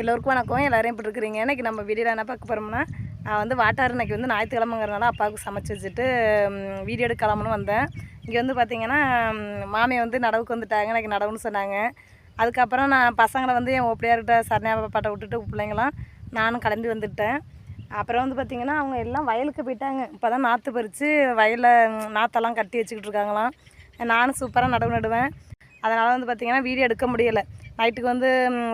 எல்லோருக்கும் வணக்கம். எல்லோரையும் இப்படி இருக்கிறீங்க? இன்றைக்கி நம்ம வீடியோவில் என்ன பார்க்க போகிறோம்னா நான் வந்து வாட்டார் இன்றைக்கி வந்து ஞாயிற்றுக்கிழமைங்கிறனால அப்பாவுக்கு சமைச்சு வச்சுட்டு வீடியோ எடுக்கலாம்னு வந்தேன். இங்கே வந்து பார்த்திங்கன்னா மாமியை வந்து நடவுக்கு வந்துட்டாங்க. எனக்கு நடவுன்னு சொன்னாங்க. அதுக்கப்புறம் நான் பசங்களை வந்து என் ஒப்படியார்கிட்ட சரணியா பாட்டை விட்டுட்டு பிள்ளைங்களாம் நானும் கிளம்பி வந்துட்டேன். அப்புறம் வந்து பார்த்திங்கன்னா அவங்க எல்லாம் வயலுக்கு போயிட்டாங்க. இப்போ தான் நாற்று பறித்து வயலில் நாற்றெல்லாம் கட்டி வச்சுக்கிட்டு இருக்காங்களாம். நானும் சூப்பராக நடவு நடுவேன். அதனால் வந்து பார்த்திங்கன்னா வீடியோ எடுக்க முடியலை. நைட்டுக்கு வந்து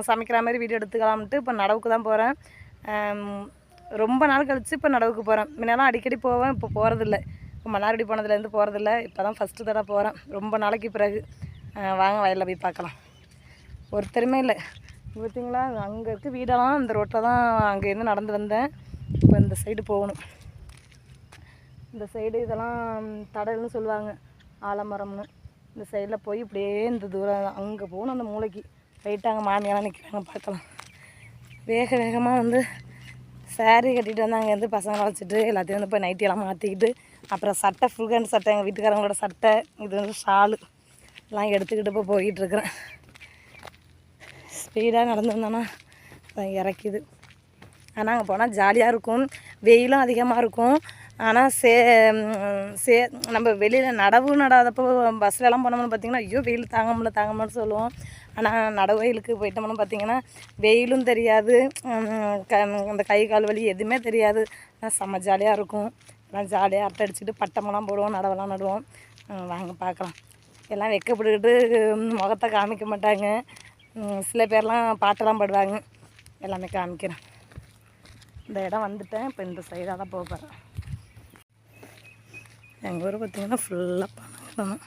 சமைக்கிற மாதிரி வீடியோ எடுத்துக்கலாம்ட்டு இப்போ நடவுக்கு தான் போகிறேன் ரொம்ப நாள் கழித்து இப்போ நடவுக்கு போகிறேன் முன்னெல்லாம் அடிக்கடி போவேன் இப்போ போகிறதில்ல இப்போ மன்னார்குடி போனதுலேருந்து போகிறதில்ல இப்போ தான் ஃபஸ்ட்டு தடவை போகிறேன் ரொம்ப நாளைக்கு பிறகு. வாங்க வயலில் போய் பார்க்கலாம். ஒருத்தருமே இல்லை. பார்த்தீங்களா அங்கே இருக்க வீடெல்லாம் இந்த ரோட்டில் தான் அங்கேருந்து நடந்து வந்தேன். இப்போ இந்த சைடு போகணும். இந்த சைடு இதெல்லாம் தடல்னு சொல்லுவாங்க. ஆலமரம்னு. இந்த சைடில் போய் இப்படியே இந்த தூரம் அங்கே போகணும் அந்த மூளைக்கு. போயிட்டாங்க மாமியெல்லாம் நிற்கிறாங்க பார்க்கலாம். வேக வேகமாக வந்து சேரீ கட்டிட்டு வந்து அங்கேருந்து பசங்களை வச்சுட்டு எல்லாத்தையும் வந்து போய் நைட்டியெல்லாம் மாற்றிக்கிட்டு அப்புறம் சட்டை ஃபுல் ஹேண்ட் சட்டை எங்கள் வீட்டுக்காரங்களோட சட்டை இது வந்து ஷாலு. எல்லாம் எடுத்துக்கிட்டு போய் போயிட்டுருக்குறேன் ஸ்பீடாக நடந்து வந்தோன்னா இறக்கிது. ஆனால் அங்கே போனால் ஜாலியாக இருக்கும். வெயிலும் அதிகமாக இருக்கும். ஆனால் சே சே நம்ம வெளியில் நடவு நடாதப்போ பஸ்லலாம் போனோம்னு பார்த்தீங்கன்னா ஐயோ வெயில் தாங்க முடியல தாங்க முடியல சொல்லுவோம். ஆனால் நடவு வெயிலுக்கு போயிட்டோம்னு பார்த்தீங்கன்னா வெயிலும் தெரியாது. க அந்த கை கால் வலி எதுவுமே தெரியாது. செம்ம ஜாலியாக இருக்கும். எல்லாம் ஜாலியாக அட்டை அடிச்சுட்டு பட்டமெல்லாம் போடுவோம் நடவெல்லாம் நடுவோம். வாங்க பார்க்கலாம் எல்லாம் வெக்கப்பட்டுக்கிட்டு முகத்தை காமிக்க மாட்டாங்க. சில பேர்லாம் பாட்டெல்லாம் பாடுவாங்க. எல்லாமே காமிக்கிறேன். இந்த இடம் வந்துட்டேன் இப்போ இந்த சைடாக தான் போக போகிறேன் எங்கள் ஊர் பார்த்திங்கன்னா ஃபுல்லாக பணம்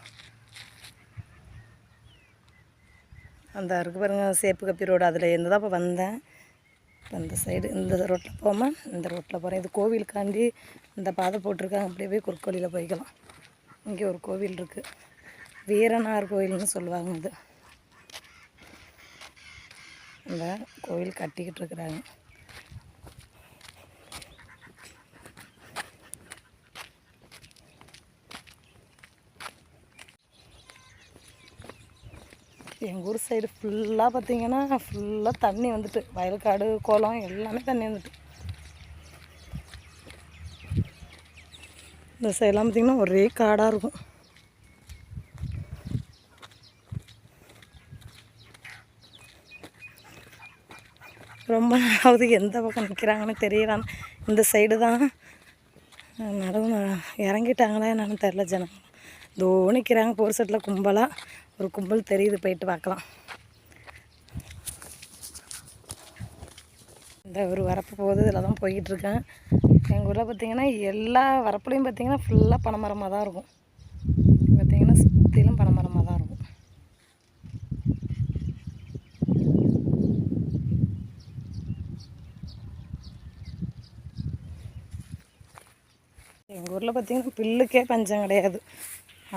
அந்த இருக்கு பாருங்கள் சேப்பு கப்பி ரோடு அதில் இருந்து தான் இப்போ வந்தேன். இப்போ இந்த சைடு இந்த ரோட்டில் போகாமல் இந்த ரோட்டில் போகிறேன் இது கோவிலுக்காண்டி இந்த பாதை போட்டிருக்காங்க. அப்படியே போய் குறுக்கோலியில் போய்க்கலாம். இங்கே ஒரு கோவில் இருக்குது வீரனார் கோயில்னு சொல்லுவாங்க இது இந்த கோவில் கட்டிக்கிட்டு இருக்கிறாங்க. எங்கள் ஊர் சைடு ஃபுல்லாக பார்த்தீங்கன்னா ஃபுல்லாக தண்ணி வந்துட்டு வயல்காடு குளம் எல்லாமே தண்ணி வந்துட்டு. இந்த சைடெலாம் பார்த்திங்கன்னா ஒரே காடாக இருக்கும். ரொம்ப நாளாவது எந்த பக்கம் நிற்கிறாங்கன்னு தெரியலான்னு இந்த சைடு தான் நடவு இறங்கிட்டாங்களா என்னன்னு தெரில ஜனம். தோ நிற்கிறாங்க போர் செட்டில் கும்பலாக ஒரு கும்பல் தெரியுது போயிட்டு பார்க்கலாம். இந்த ஒரு வரப்பு போகுது இதில் தான் போய்கிட்டுருக்கேன் எங்கள் ஊரில் பார்த்திங்கன்னா எல்லா வரப்புலையும் பார்த்திங்கன்னா ஃபுல்லாக பனைமரமாக தான் இருக்கும். பார்த்திங்கன்னா சுற்றிலும் பனைமரமாக தான் இருக்கும். எங்கள் ஊரில் பார்த்திங்கன்னா பில்லுக்கே பஞ்சம் கிடையாது.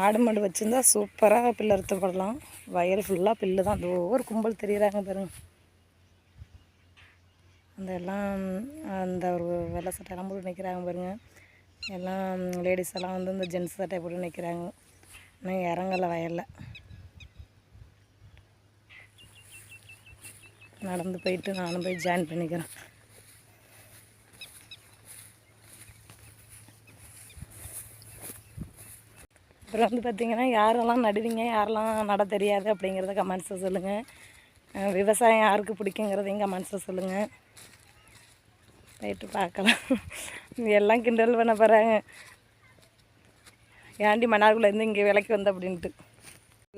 ஆடு மாடு வச்சுருந்தா சூப்பராக பில்லு அறுத்து போடலாம். வயல் ஃபுல்லாக பில்லு தான். அதோ ஒரு கும்பல் தெரியுறாங்க பாருங்க. அந்த எல்லாம் அந்த ஒரு வெள்ளை சட்டையெல்லாம் போட்டு நிற்கிறாங்க பாருங்க. எல்லாம் லேடிஸ் எல்லாம் வந்து இந்த ஜென்ஸ் சட்டை போட்டு நிற்கிறாங்க இன்னும் இறங்கலை வயலில். நடந்து போயிட்டு நானும் போய் ஜாயின் பண்ணிக்கிறேன். அப்புறம் வந்து பார்த்திங்கன்னா யாரெல்லாம் நடுவீங்க யாரெல்லாம் நட தெரியாது அப்படிங்கிறத கமெண்ட்ஸில் சொல்லுங்கள் விவசாயம் யாருக்கு பிடிக்குங்கிறதையும் கமெண்ட்ஸில் சொல்லுங்கள் போயிட்டு பார்க்கலாம். எல்லாம் கிண்டல் பண்ண போகிறாங்க ஏன்டி மன்னார்குள்ளேருந்து இங்கே விலைக்கு வந்த அப்படின்ட்டு.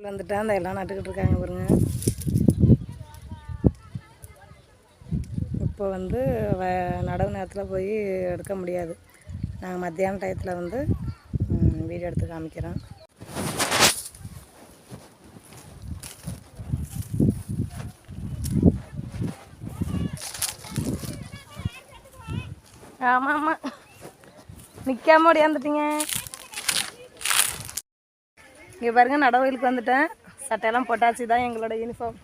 வந்துட்டா அந்த எல்லாம் நட்டுக்கிட்டு இருக்காங்க பாருங்க. இப்போ வந்து வ நடவு நேரத்தில் போய் எடுக்க முடியாது. நாங்கள் மத்தியான டயத்தில் வந்து பாருங்கள் வீடியோ எடுத்து காமிக்கிறேன். ஆமாம் ஆமாம் நிற்காம ஓடியாந்துட்டீங்க. இங்கே பாருங்க நடவயிலுக்கு வந்துட்டேன். சட்டையெல்லாம் பொட்டாச்சு தான் எங்களோட யூனிஃபார்ம்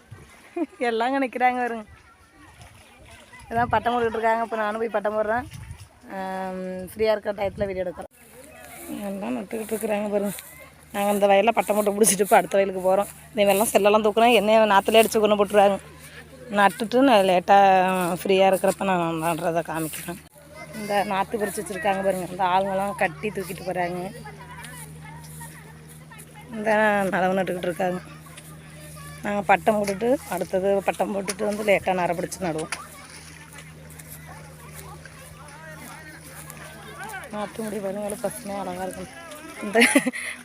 எல்லாங்க நிற்கிறாங்க வருங்க இதான் பட்டம் போட்டுக்கிட்டு இருக்காங்க இப்போ நானும் போய் பட்டம் போடுறேன். ஃப்ரீயாக இருக்கிற டயத்தில் வீடியோ எடுக்கிறேன். எல்லாம் நட்டுக்கிட்டு இருக்கிறாங்க பாருங்க. நாங்கள் இந்த வயலில் பட்டம் மூட்டை பிடிச்சிட்டு இப்போ அடுத்த வயலுக்கு போகிறோம் இந்த மாதிரிலாம் செல்லெல்லாம் தூக்குறோம் எண்ணெயை நாற்றுல அடித்து கொண்டு போட்டுருவாங்க. நட்டுட்டு நான் லேட்டாக ஃப்ரீயாக இருக்கிறப்ப நான் நடுறதை காமிக்கிறேன். இந்த நாற்று பிரித்து வச்சுருக்காங்க பாருங்கள் இந்த ஆளுங்கெல்லாம் கட்டி தூக்கிட்டு போகிறாங்க இந்த நடவு நட்டுக்கிட்டு இருக்காங்க. நாங்கள் பட்டம் போட்டுட்டு அடுத்தது பட்டம் போட்டுட்டு வந்து லேட்டாக நரை பிடிச்சி நடுவோம். நாற்று முடி பாருங்க பசுமையாக அழகாக இருக்கும் இந்த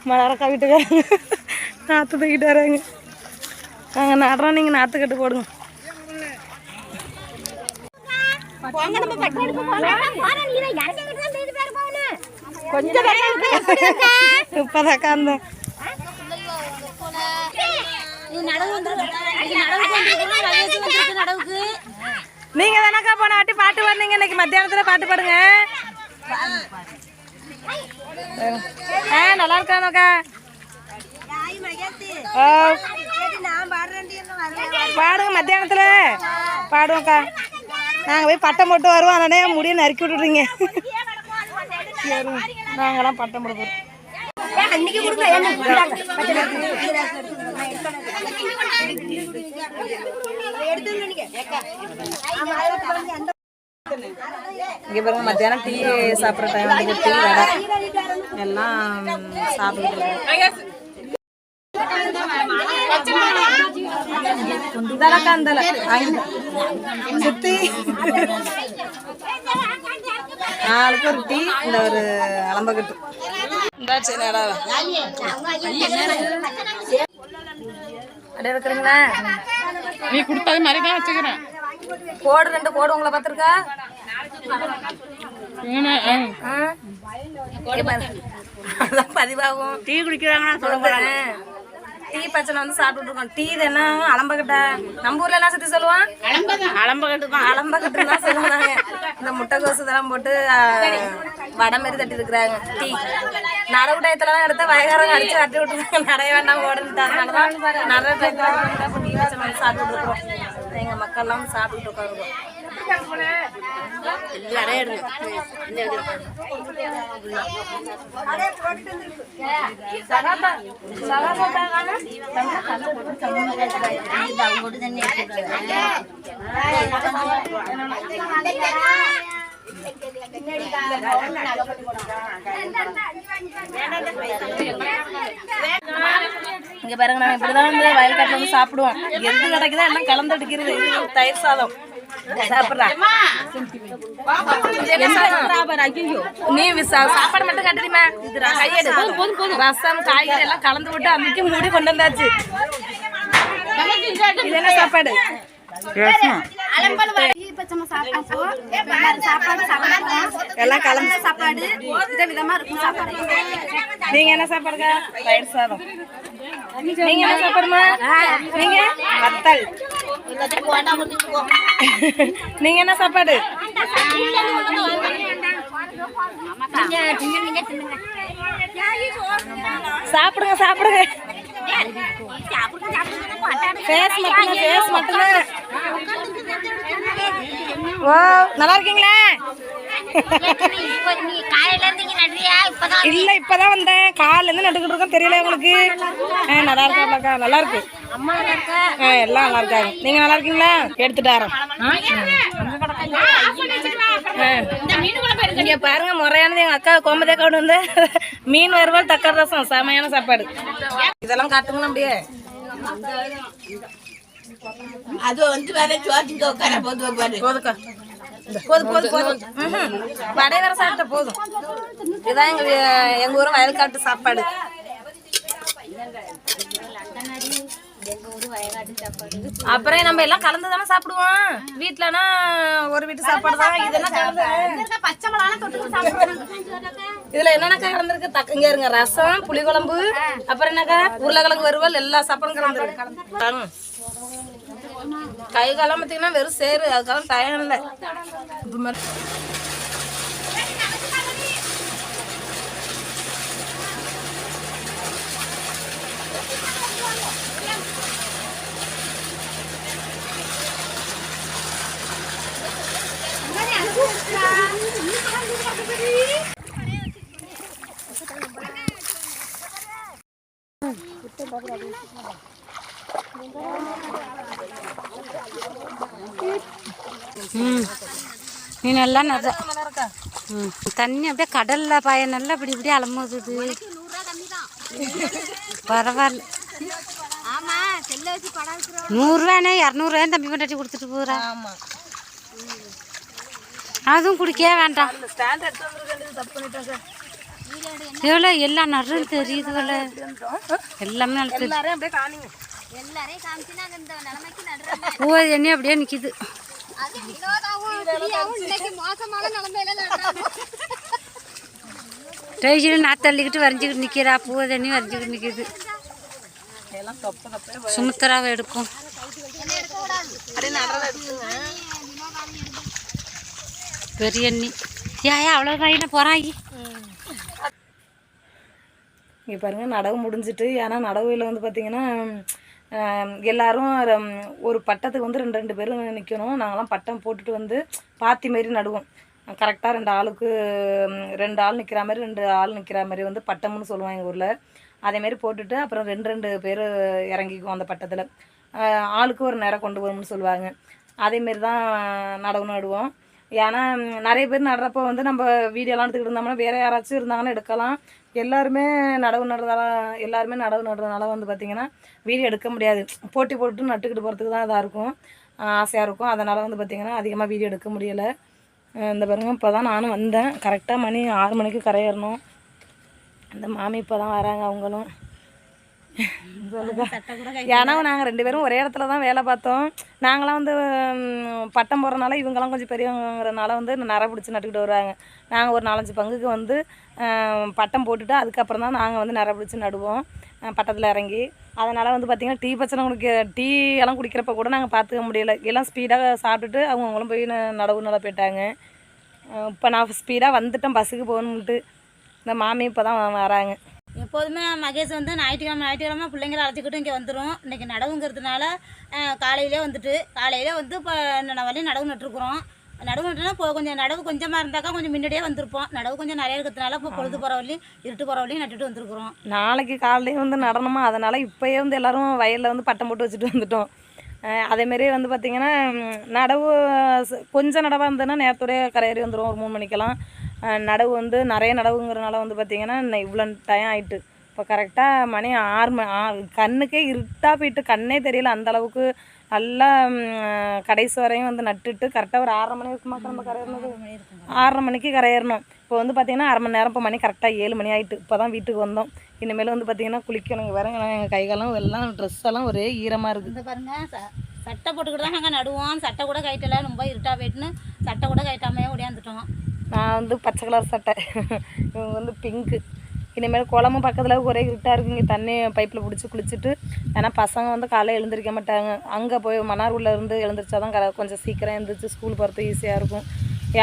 மலரக்கா வீட்டுக்காரங்க நாற்று தூக்கிட்டு வராங்க நாங்கள் நடுறோம் நீங்கள் நாற்று கட்டு போடுங்க கொஞ்சம் இப்போதாக்கா அந்த நீங்கள் தானக்கா போன வாட்டி பாட்டு பாடுனீங்க இன்னைக்கு மத்தியானத்தில் பாட்டு பாடுங்க ஆ நல்லா இருக்கானோக்கா ஓ பாடுங்க மத்தியானத்தில். பாடுவோம்க்கா நாங்கள் போய் பட்டம் போட்டு வருவோம். அதனே முடிய நறுக்கி விட்டுறீங்க? நாங்களாம் பட்டம் போட போகிறோம் இங்கே பாருங்க மத்தியானம் டீ சாப்பிட்ற டைம் வந்து டீ வடை. எல்லாம் சாப்பிட்டு இந்தளக்கா இந்தல சுத்தி. நாளுக்கு ஒரு டீ இந்த ஒரு அலம்பகட்டு. இந்த சரி அப்படியே வைக்கிறீங்களா? நீ கொடுத்தது மாதிரி தான் வச்சுக்கிறேன். கோடு ரெண்டு கோடு உங்களை பார்த்துருக்கா? பதிவாகும். டீ குடிக்கிறாங்கன்னா சொல்ல டீ பச்சனை வந்து சாப்பிட்டுட்டு இருக்கோம் டீ என்ன அலம்பக்கட்டா. நம்ம ஊர்ல என்ன சுத்தி சொல்லுவான்? அலம்பக்கட்டு தான் அலம்பக்கட்டு தான் சொல்லுவாங்க. இந்த முட்டைக்கோசு இதெல்லாம் போட்டு வடை மாதிரி தட்டி இருக்கிறாங்க டீ. நடவு டயத்துலலாம் எடுத்து வயகாரங்க அடிச்சு தட்டி விட்டுருக்காங்க நிறைய வேண்டாம் ஓடுன்ட்டாங்க. அதனால நிறைய டயத்துல டீ பச்சனை வந்து சாப்பிட்டுட்டு இருக்கோம் எங்க மக்கள்லாம் வந்து சாப்பிட்டுட்டு உட்காந்துருக்கோம் இங்க பாருங்க நாங்க இப்படிதான் வந்து வயல் காட்டுல வந்து சாப்பிடுவோம். எது கிடைக்குதோ எல்லாம் கலந்து அடிக்கிறது. இது தயிர் சாதம். நீ சாப்பாடு மட்டும் கட்டுறீமா கையெடு. ரசம் காய்கறி எல்லாம் கலந்து விட்டு அன்னைக்கு மூடி கொண்டு வந்தாச்சு. இது என்ன சாப்பாடு? எல்லாம் கலந்து சாப்பாடு வித விதமா இருக்கும் சாப்பாடு. நீங்க என்ன சாப்பாடுக்கா தயிர் சாதம். நீங்க என்ன சாப்பாடுமா? நீங்க வத்தல். நீங்க என்ன சாப்பாடு? சாப்பிடுங்க சாப்பிடுங்க. ஃபேஸ் மட்டும்தான் ஃபேஸ் மட்டும்தான் ஓ நல்லா இருக்கீங்களா? இல்ல இப்பதான் வந்தேன். காலைல இருந்து நட்டுக்கிட்டு இருக்கோம். தெரியல உங்களுக்கு? ஆ, நல்லா இருக்காக்கா நல்லா இருக்கு. ஆ, எல்லாம் நல்லா இருக்காங்க. நீங்க நல்லா இருக்கீங்களா? எடுத்துட்டு வரோம் இங்க பாருங்க முறையானது எங்க அக்கா கோமதே கவுடு வந்து மீன் வறுவல் தக்காளி ரசம் செமையான சாப்பாடு. இதெல்லாம் காட்டுங்களா அப்படியே. அது வந்து வேற சோத்துக்கு உட்கார போது பாரு. போதுக்கா. போதும் போதும் போதும். வடை வேற சாப்பிட்ட போதும். இதான் எங்க எங்க ஊர் வயல்காட்டு சாப்பாடு. அப்புறம் நம்ம எல்லாம் கலந்து தானே சாப்பிடுவோம். வீட்டுலனா ஒரு வீட்டு சாப்பாடு தான். இதெல்லாம் கலந்து? பச்சை மிளகாலாம் இதுல என்னென்னக்கா கலந்துருக்கு? தக்க இங்க இருங்க. ரசம் புளிக்குழம்பு அப்புறம் என்னக்கா? உருளைக்கிழங்கு வருவல் எல்லா சாப்பாடும் கலந்துருக்கு. கை காலம் பார்த்தீங்கன்னா வெறும் சேரு. அதுக்கெல்லாம் தயம் இல்லை. Thank you. நீனெல்லாம் நிறைய தண்ணி அப்படியே கடல்ல பயனெல்லாம் இப்படி இப்படி அலம்போது பரவாயில்ல. நூறுரூவானே இரநூறுவான்னு தம்பி கொண்டாட்டி கொடுத்துட்டு போகிறேன் ஆமாம் அதுவும் குடிக்கவே வேண்டாம். எவ்வளோ எல்லாம் நடுன்னு தெரியுது எல்லாமே நல்லா நடுறோம் பூ எண்ணி அப்படியே நிற்கிது டைஜில் நான் தள்ளிக்கிட்டு வரைஞ்சிக்கிட்டு நிற்கிறா பூ தண்ணி வரைஞ்சிக்கிட்டு நிற்கிது சுமித்ராவை எடுக்கும். அப்படியே நடறத எடுத்துங்க. பெரிய எண்ணி ஏயா அவ்வளோ கையில் போகிறாங்க இங்கே பாருங்கள் நடவு முடிஞ்சிட்டு ஏன்னா நடவுல வந்து பார்த்திங்கன்னா எல்லோரும் எல்லாரும் ஒரு பட்டத்துக்கு வந்து ரெண்டு ரெண்டு பேரும் நிற்கணும் நாங்களாம் பட்டம் போட்டுட்டு வந்து பாத்தி மாரி நடுவோம். கரெக்டாக ரெண்டு ஆளுக்கு ரெண்டு ஆள் நிற்கிற மாதிரி ரெண்டு ஆள் நிற்கிற மாதிரி வந்து பட்டம்னு சொல்லுவாங்க எங்கள் ஊரில். அதேமாரி போட்டுட்டு அப்புறம் ரெண்டு ரெண்டு பேர் இறங்கிக்குவோம் அந்த பட்டத்தில். ஆளுக்கு ஒரு நேரம் கொண்டு போகணும்னு சொல்லுவாங்க. அதேமாரி தான் நடவு நடுவோம். ஏன்னா நிறைய பேர் நடுறப்போ வந்து நம்ம வீடியோலாம் எடுத்துக்கிட்டு இருந்தோம்னா வேறு யாராச்சும் இருந்தாங்கன்னா எடுக்கலாம். எல்லாருமே நடவு நடுறதால எல்லாருமே நடவு நடுறதுனால வந்து பார்த்திங்கன்னா வீடியோ எடுக்க முடியாது. போட்டி போட்டு நட்டுக்கிட்டு போகிறதுக்கு தான் இதாக இருக்கும். ஆசையாக இருக்கும். அதனால் வந்து பார்த்திங்கன்னா அதிகமாக வீடியோ எடுக்க முடியலை. இந்த பாருங்க இப்போ தான் நானும் வந்தேன். கரெக்டாக மணி ஆறு மணிக்கு கரையேறணும். இந்த மாமி இப்போ தான் வராங்க அவங்களும். ஏன்னா நாங்கள் ரெண்டு பேரும் ஒரே இடத்துல தான் வேலை பார்த்தோம். நாங்களாம் வந்து பட்டம் போடுறனால இவங்கெல்லாம் கொஞ்சம் பெரியவங்கிறனால வந்து நரை பிடிச்சி நட்டுக்கிட்டு வருவாங்க. நாங்கள் ஒரு நாலஞ்சு பங்குக்கு வந்து பட்டம் போட்டுட்டு அதுக்கப்புறம் தான் நாங்கள் வந்து நரை பிடிச்சி நடுவோம் பட்டத்தில் இறங்கி. அதனால் வந்து பார்த்திங்கன்னா டீ பச்சனை குடிக்க டீ எல்லாம் குடிக்கிறப்ப கூட நாங்கள் பார்த்துக்க முடியல. எல்லாம் ஸ்பீடாக சாப்பிட்டுட்டு அவங்கவுங்களும் போய் நடவு நட போயிட்டாங்க. இப்போ நான் ஸ்பீடாக வந்துட்டேன் பஸ்ஸுக்கு போகணுன்ட்டு இந்த மாமி இப்போ தான் வராங்க. எப்போதுமே மகேஷ் வந்து ஞாயிற்றுக்கிழமை ஞாயிற்றுக்கிழமை பிள்ளைங்களை அழைச்சிக்கிட்டு இங்கே வந்துடும் இன்றைக்கி நடவுங்கிறதுனால காலையிலே வந்துட்டு காலையிலே வந்து இப்போ நான் வரையும் நடவு நட்டுருக்குறோம். நடவு நட்டுனா இப்போ கொஞ்சம் நடவு கொஞ்சமாக இருந்தாக்கா கொஞ்சம் முன்னாடியே வந்திருப்போம். நடவு கொஞ்சம் நிறைய இருக்கிறதுனால இப்போ பொழுது போகிற வழியும் இருட்டு போகிற வழியும் நட்டுட்டு வந்துருக்குறோம். நாளைக்கு காலையிலேயும் வந்து நடனமா அதனால் இப்போயே வந்து எல்லாரும் வயலில் வந்து பட்டம் போட்டு வச்சுட்டு வந்துட்டோம். அதேமாரி வந்து பார்த்திங்கன்னா நடவு கொஞ்சம் நடவாக இருந்ததுன்னா நேரத்துடைய கரையேறி வந்துடும் ஒரு மூணு மணிக்கெல்லாம். நடவு வந்து நிறைய நடவுங்கிறனால வந்து பார்த்திங்கன்னா இவ்வளோ டைம் ஆயிட்டு. இப்போ கரெக்டாக மணி ஆறு மணி கண்ணுக்கே இருட்டாக போயிட்டு கண்ணே தெரியல அந்த அளவுக்கு நல்லா கடைசி வரையும் வந்து நட்டுட்டு கரெக்டாக ஒரு ஆறரை மணி இருக்குமா நம்ம கரையேறினது ஆறரை மணிக்கு கரையேறணும். இப்போ வந்து பார்த்திங்கன்னா அரை மணி நேரம் இப்போ மணி கரெக்டாக ஏழு மணி ஆயிட்டு. இப்போ தான் வீட்டுக்கு வந்தோம். இனிமேல் வந்து பார்த்திங்கன்னா குளிக்கணும். வரங்க எங்கள் கைகாலம் எல்லாம் ட்ரெஸ் எல்லாம் ஒரே ஈரமாக இருக்குது இந்த பாருங்க ச சட்டை போட்டுக்கிட்டு தான் நாங்கள் நடுவோம். சட்டை கூட கைட்டல ரொம்ப இருட்டாக போயிட்டுன்னு சட்டை கூட கைட்டாமையே ஓடியாந்துட்டோம். நான் வந்து பச்சை கலர் சட்டை. இவங்க வந்து பிங்க்கு இனிமேல் குளமும் பக்கத்தில் ஒரே இருட்டாக இருக்குங்க. தண்ணி பைப்பில் பிடிச்சி குளிச்சுட்டு ஏன்னா பசங்க வந்து காலையில் எழுந்திரிக்க மாட்டாங்க. அங்கே போய் மன்னார் இருந்து எழுந்திரிச்சா தான் க- கொஞ்சம் சீக்கிரம் எழுந்திரிச்சு ஸ்கூல் போகிறது ஈஸியாக இருக்கும்.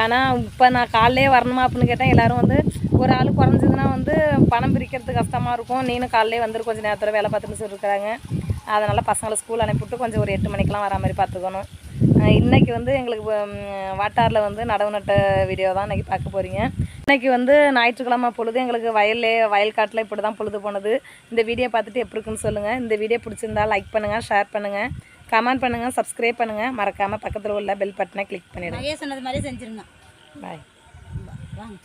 ஏன்னா இப்போ நான் காலையிலே வரணுமா அப்படின்னு கேட்டேன் எல்லோரும் வந்து ஒரு ஆள் குறைஞ்சதுன்னா வந்து பணம் பிரிக்கிறது கஷ்டமாக இருக்கும். நீனும் காலையிலே வந்துட்டு கொஞ்சம் நேரத்தில் வேலை பார்த்துட்டு சொல்லியிருக்கிறாங்க அதனால் பசங்களை ஸ்கூல் அனுப்பிவிட்டு கொஞ்சம் ஒரு எட்டு மணிக்கெலாம் வரா மாதிரி பார்த்துக்கணும். அஹ் இன்னைக்கு வந்து எங்களுக்கு வாட்டாரில் வந்து நடவு நட்ட வீடியோ தான் இன்னைக்கு பார்க்க போகிறீங்க இன்னைக்கு வந்து ஞாயிற்றுக்கிழமை பொழுது எங்களுக்கு வயல்லே வயல் காட்டில் இப்படி தான் பொழுது போனது. இந்த வீடியோ பார்த்துட்டு எப்படி இருக்குன்னு சொல்லுங்கள் இந்த வீடியோ பிடிச்சிருந்தா லைக் பண்ணுங்கள் ஷேர் பண்ணுங்கள் கமெண்ட் பண்ணுங்கள் சப்ஸ்கிரைப் பண்ணுங்கள் மறக்காமல் பக்கத்தில் உள்ள பெல் பட்டனை கிளிக் பண்ணிவிடுங்க சொன்னது மாதிரி செஞ்சிருங்க. பாய் வாங்க